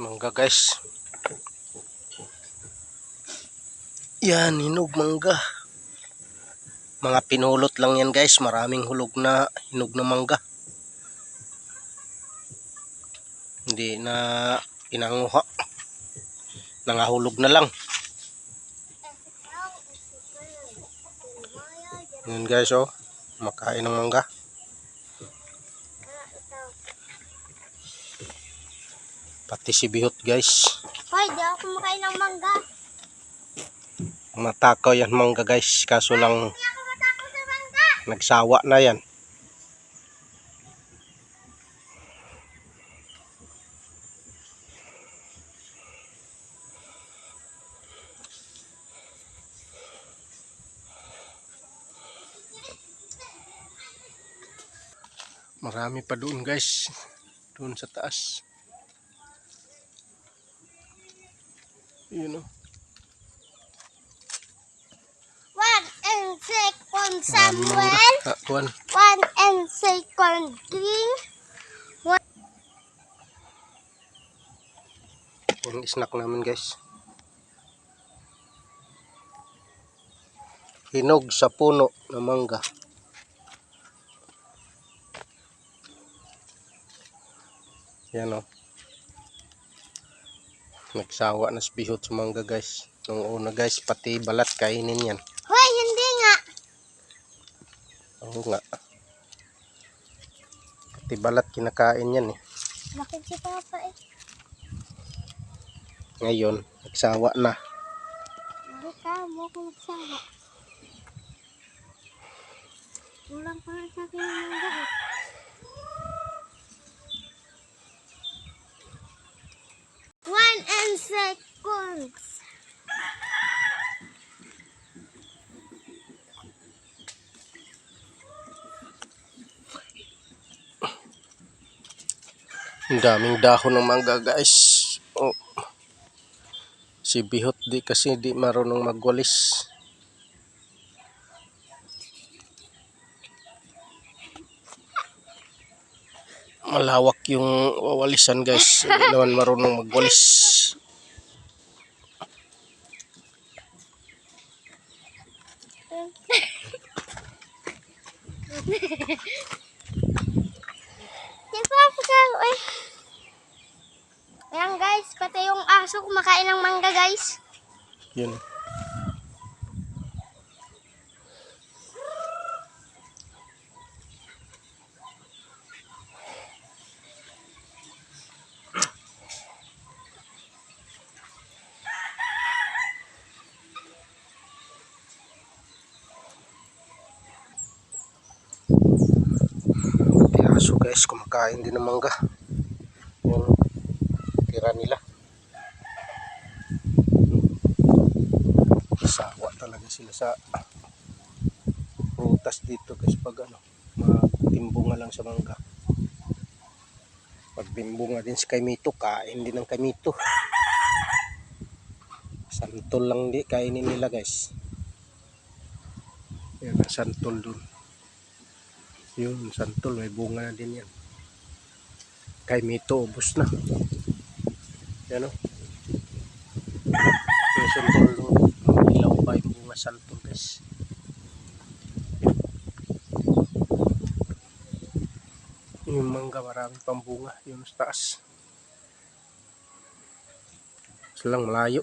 Mangga guys. Yan, hinog mangga. Mga pinulot lang yan guys. Maraming hulog na hinog na mangga. Hindi na pinanguha. Nangahulog na lang. Yan guys oh. Makain ng mangga. Pati si Bihot guys. Hoy, di ako kumakain ng mangga. Matakaw yan mangga guys. Kaso lang sa mangga. nagsawa na yan. Marami pa doon guys. Doon sa taas. Yun oh. One and second Samuel. Ah, kuwan. One and second King. Yung snack namin guys. Hinog sa puno na mangga. Yan o. Nagsawa na si Bihot sa mangga guys. Nung una guys, pati balat kainin yan. Hoy, hindi nga. Oo nga. Pati balat kinakain yan eh. Bakit si Papa eh? Ngayon, nagsawa na. Hindi ka, mo ako magsawa. Kulang pa sa akin ng mangga eh. One and seconds. Ang daming dahon ng mangga guys. Oh. Si Bihot di kasi di marunong magwalis. Malawak yung wawalisan guys. Hindi naman marunong magwalis. Di ba ka eh? Ayan guys, pati yung aso kumakain ng mangga guys. Yun. Pati aso guys, kumakain din ng mangga. Yung tira nila. sawa talaga sila sa prutas dito guys pag ano magtimbunga lang sa mangga pag bimbunga din si Kaimito kain din ng Kaimito santol lang di kainin nila guys yan ang santol dun yun santol may bunga na din yan. Kaimito ubos na. Yan o yung santol dun ilaw pa yung bunga santol guys. Yung mangga marami pang bunga. Yung sa taas. Silang malayo